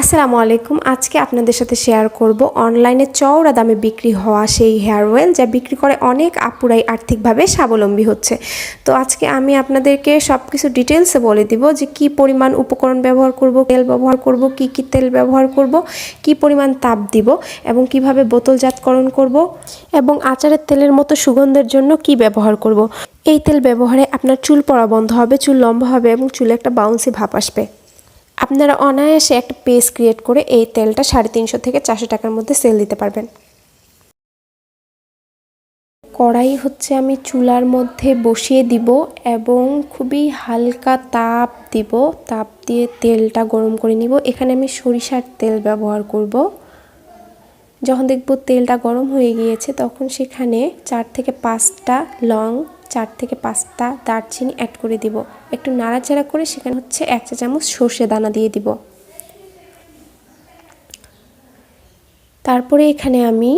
আসসালামু আলাইকুম আজকে আপনাদের সাথে শেয়ার করব অনলাইনে চওড়া দামে বিক্রি হওয়া সেই হেয়ার অয়েল যা বিক্রি করে অনেক আপুরাই আর্থিকভাবে স্বাবলম্বী হচ্ছে। তো আজকে আমি আপনাদেরকে সব কিছু ডিটেলসে বলে দিব যে কি পরিমাণ উপকরণ ব্যবহার করব, তেল ব্যবহার করব, কি কি তেল ব্যবহার করব, কি পরিমাণ তাপ দিব এবং কীভাবে বোতলজাতকরণ করব এবং আচারের তেলের মতো সুগন্ধের জন্য কি ব্যবহার করব। এই তেল ব্যবহারে আপনার চুল পড়া বন্ধ হবে, চুল লম্বা হবে এবং চুলে একটা বাউন্সি ভাব আসবে। আপনারা অনায়াসে একটা পেজ ক্রিয়েট করে এই তেলটা সাড়ে তিনশো থেকে চারশো টাকার মধ্যে সেল দিতে পারবেন। কড়াই হচ্ছে আমি চুলার মধ্যে বসিয়ে দিব এবং খুবই হালকা তাপ দিব। তাপ দিয়ে তেলটা গরম করে নিব। এখানে আমি সরিষার তেল ব্যবহার করব। যখন দেখব তেলটা গরম হয়ে গিয়েছে, তখন সেখানে চার থেকে পাঁচটা লং চার থেকে পাঁচটা দারচিনি অ্যাড করে দিব। একটু নাড়াচাড়া করে সেখানে হচ্ছে এক চা চামচ সর্ষে দানা দিয়ে দিব। তারপরে এখানে আমি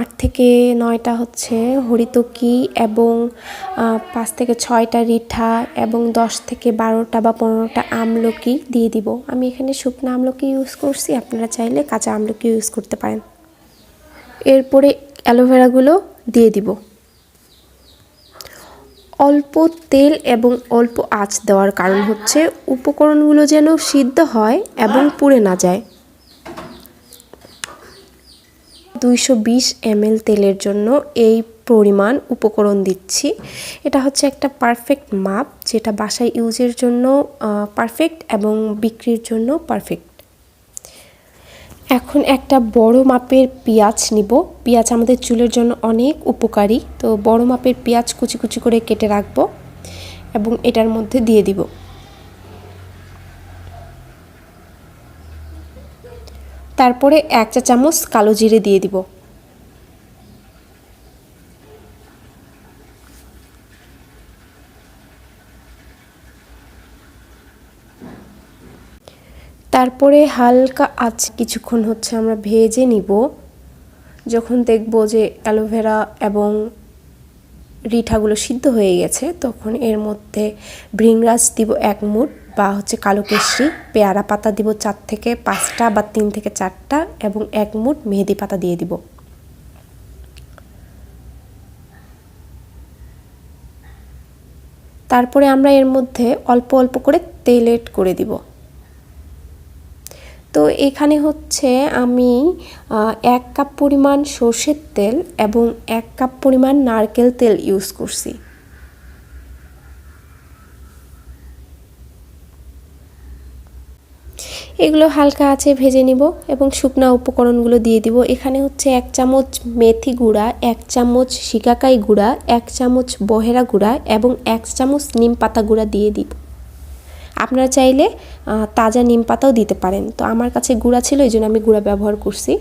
আট থেকে নয়টা হচ্ছে হরিতকি এবং পাঁচ থেকে ছয়টা রিঠা এবং দশ থেকে বারোটা বা পনেরোটা আমলকি দিয়ে দিব। আমি এখানে শুকনো আমলকি ইউজ করছি, আপনারা চাইলে কাঁচা আমলকি ইউজ করতে পারেন। এরপরে অ্যালোভেরাগুলো দিয়ে দিব। অল্প তেল এবং অল্প আঁচ দেওয়ার কারণ হচ্ছে উপকরণগুলো যেন সিদ্ধ হয় এবং পুড়ে না যায়। দুইশো বিশ এমএল তেলের জন্য এই পরিমাণ উপকরণ দিচ্ছি। এটা হচ্ছে একটা পারফেক্ট মাপ, যেটা বাসায় ইউজের জন্য পারফেক্ট এবং বিক্রির জন্য পারফেক্ট এখন একটা বড় মাপের পেঁয়াজ নিব। পেঁয়াজ আমাদের চুলের জন্য অনেক উপকারী। তো বড় মাপের পেঁয়াজ কুচি কুচি করে কেটে রাখব এবং এটার মধ্যে দিয়ে দিব। তারপরে এক চা চামচ কালো জিরে দিয়ে দিব। তারপরে হালকা আঁচ কিছুক্ষণ হচ্ছে আমরা ভেজে নিব। যখন দেখব যে অ্যালোভেরা এবং রিঠাগুলো সিদ্ধ হয়ে গেছে, তখন এর মধ্যে ভৃংরাজ দিব এক মুঠ বা হচ্ছে কালো কেশরি, পেয়ারা পাতা দিব চার থেকে পাঁচটা বা তিন থেকে চারটা এবং এক মুঠ মেহেদি পাতা দিয়ে দিব। তারপরে আমরা এর মধ্যে অল্প অল্প করে তেল এড করে দিব। তো এখানে হচ্ছে আমি এক কাপ পরিমাণ সর্ষের তেল এবং এক কাপ পরিমাণ নারকেল তেল ইউজ করছি। এগুলো হালকা আছে ভেজে নিব এবং শুকনা উপকরণগুলো দিয়ে দিব। এখানে হচ্ছে এক চামচ মেথি গুঁড়া, এক চামচ শিকাকাই গুঁড়া, এক চামচ বহেরা গুঁড়া এবং এক চামচ নিম পাতা গুঁড়া দিয়ে দিব। আপনারা চাইলে তাজা নিম পাতাও দিতে পারেন। তো আমার কাছে গুঁড়া ছিল, এই জন্য আমি গুঁড়া ব্যবহার করছি।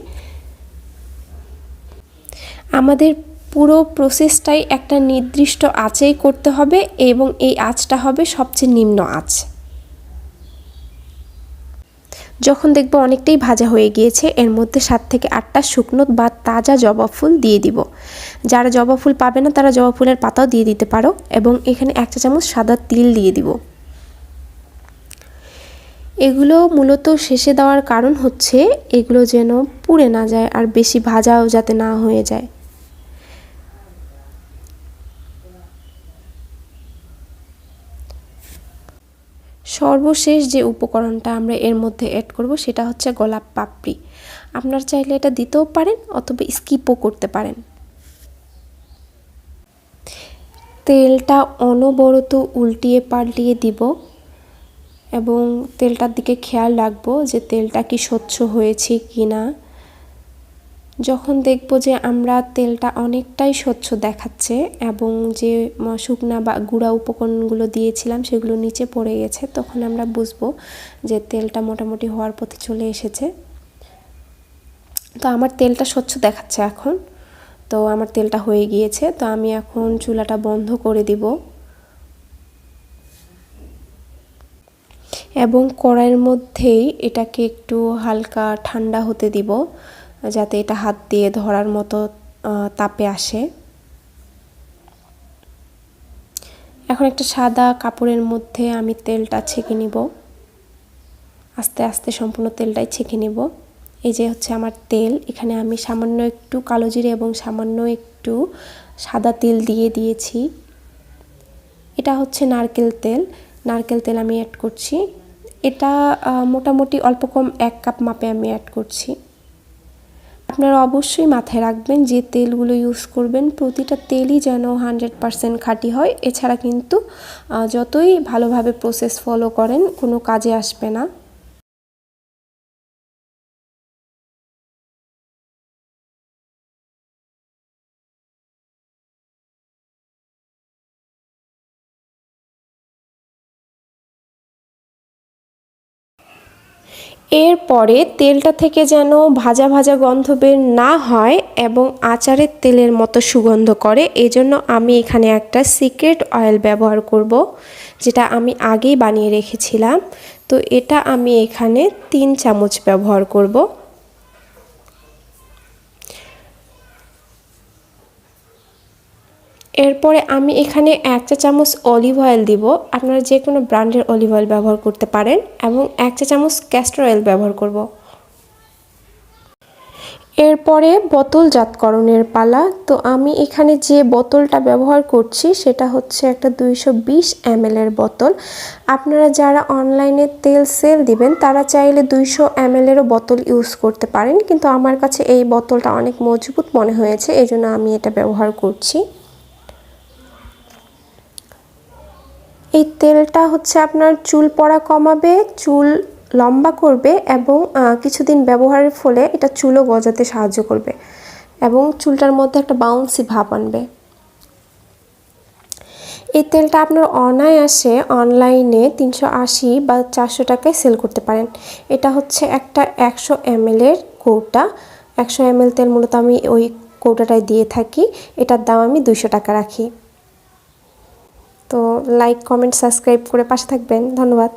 আমাদের পুরো প্রসেসটাই একটা নির্দিষ্ট আঁচেই করতে হবে এবং এই আঁচটা হবে সবচেয়ে নিম্ন আঁচ। যখন দেখব অনেকটাই ভাজা হয়ে গিয়েছে, এর মধ্যে সাত থেকে আটটা শুকনো বা তাজা জবা ফুল দিয়ে দিব। যারা জবা ফুল পাবে না, তারা জবা ফুলের পাতাও দিয়ে দিতে পারো এবং এখানে এক চা চামচ সাদা তিল দিয়ে দিব। এগুলো মূলত শেষে দেওয়ার কারণ হচ্ছে এগুলো যেন পুড়ে না যায় আর বেশি ভাজাও যাতে না হয়ে যায়। সর্বশেষ যে উপকরণটা আমরা এর মধ্যে অ্যাড করব সেটা হচ্ছে গোলাপ পাপড়ি। আপনার চাইলে এটা দিতেও পারেন অথবা স্কিপও করতে পারেন। তেলটা অনবরত উল্টিয়ে পাল্টিয়ে দিব। এবং তেলটার দিকে খেয়াল রাখব যে তেলটা কি স্বচ্ছ হয়েছে কি না যখন দেখব যে আমরা তেলটা অনেকটাই স্বচ্ছ দেখাচ্ছে এবং যে শুকনা বা গুঁড়া উপকরণগুলো দিয়েছিলাম সেগুলো নিচে পড়ে গেছে, তখন আমরা বুঝব যে তেলটা মোটামুটি হওয়ার পথে চলে এসেছে। তো আমার তেলটা স্বচ্ছ দেখাচ্ছে এখন। তো আমার তেলটা হয়ে গিয়েছে, তো আমি এখন চুলাটা বন্ধ করে দিব। এবং কড়াইয়ের মধ্যেই এটাকে একটু হালকা ঠান্ডা হতে দিব, যাতে এটা হাত দিয়ে ধরার মতো তাপে আসে। এখন একটা সাদা কাপড়ের মধ্যে আমি তেলটা ছেঁকে নিব। আস্তে আস্তে সম্পূর্ণ তেলটাই ছেঁকে নিব। এই যে হচ্ছে আমার তেল, এখানে আমি সামান্য একটু কালো জিরে এবং সামান্য একটু সাদা তেল দিয়ে দিয়েছি। এটা হচ্ছে নারকেল তেল। নারকেল তেল আমি অ্যাড করছি। এটা মোটামুটি অল্প কম এক কাপ মাপে আমি অ্যাড করছি। আপনারা অবশ্যই মাথায় রাখবেন যে তেলগুলো ইউজ করবেন, প্রতিটা তেলই যেন হান্ড্রেড পারসেন্ট খাঁটি হয়। এছাড়া কিন্তু যতই ভালোভাবে প্রসেস ফলো করেন, কোনো কাজে আসবে না। এরপরে তেলটা থেকে যেন ভাজা ভাজা গন্ধ বের না হয় এবং আচারের তেলের মতো সুগন্ধ করে, এজন্য আমি এখানে একটা সিক্রেট অয়েল ব্যবহার করব, যেটা আমি আগেই বানিয়ে রেখেছিলাম। তো এটা আমি এখানে তিন চামচ ব্যবহার করব। এরপরে আমি এখানে এক চা চামচ অলিভ অয়েল দিব। আপনারা যে কোনো ব্র্যান্ডের অলিভ অয়েল ব্যবহার করতে পারেন এবং এক চা চামচ ক্যাস্টর অয়েল ব্যবহার করব। এরপরে বোতলজাতকরণের পালা। তো আমি এখানে যে বোতলটা ব্যবহার করছি, সেটা হচ্ছে একটা দুইশো বিশ এর বোতল। আপনারা যারা অনলাইনে তেল সেল দিবেন, তারা চাইলে দুইশো এমএলেরও বোতল ইউজ করতে পারেন। কিন্তু আমার কাছে এই বোতলটা অনেক মজবুত মনে হয়েছে এই জন্য আমি এটা ব্যবহার করছি। এই তেলটা হচ্ছে আপনার চুল পড়া কমাবে, চুল লম্বা করবে এবং কিছুদিন ব্যবহারের ফলে এটা চুলও গজাতে সাহায্য করবে এবং চুলটার মধ্যে একটা বাউন্সি ভাব আনবে। এই তেলটা আপনার অনায়াসে অনলাইনে তিনশো আশি বা চারশো টাকায় সেল করতে পারেন। এটা হচ্ছে একটা একশো এমএলের কৌটা। একশো এমএল তেল মূলত আমি ওই কৌটাটায় দিয়ে থাকি। এটার দাম আমি দুইশো টাকা রাখি। তো লাইক কমেন্ট সাবস্ক্রাইব করে পাশে থাকবেন। ধন্যবাদ।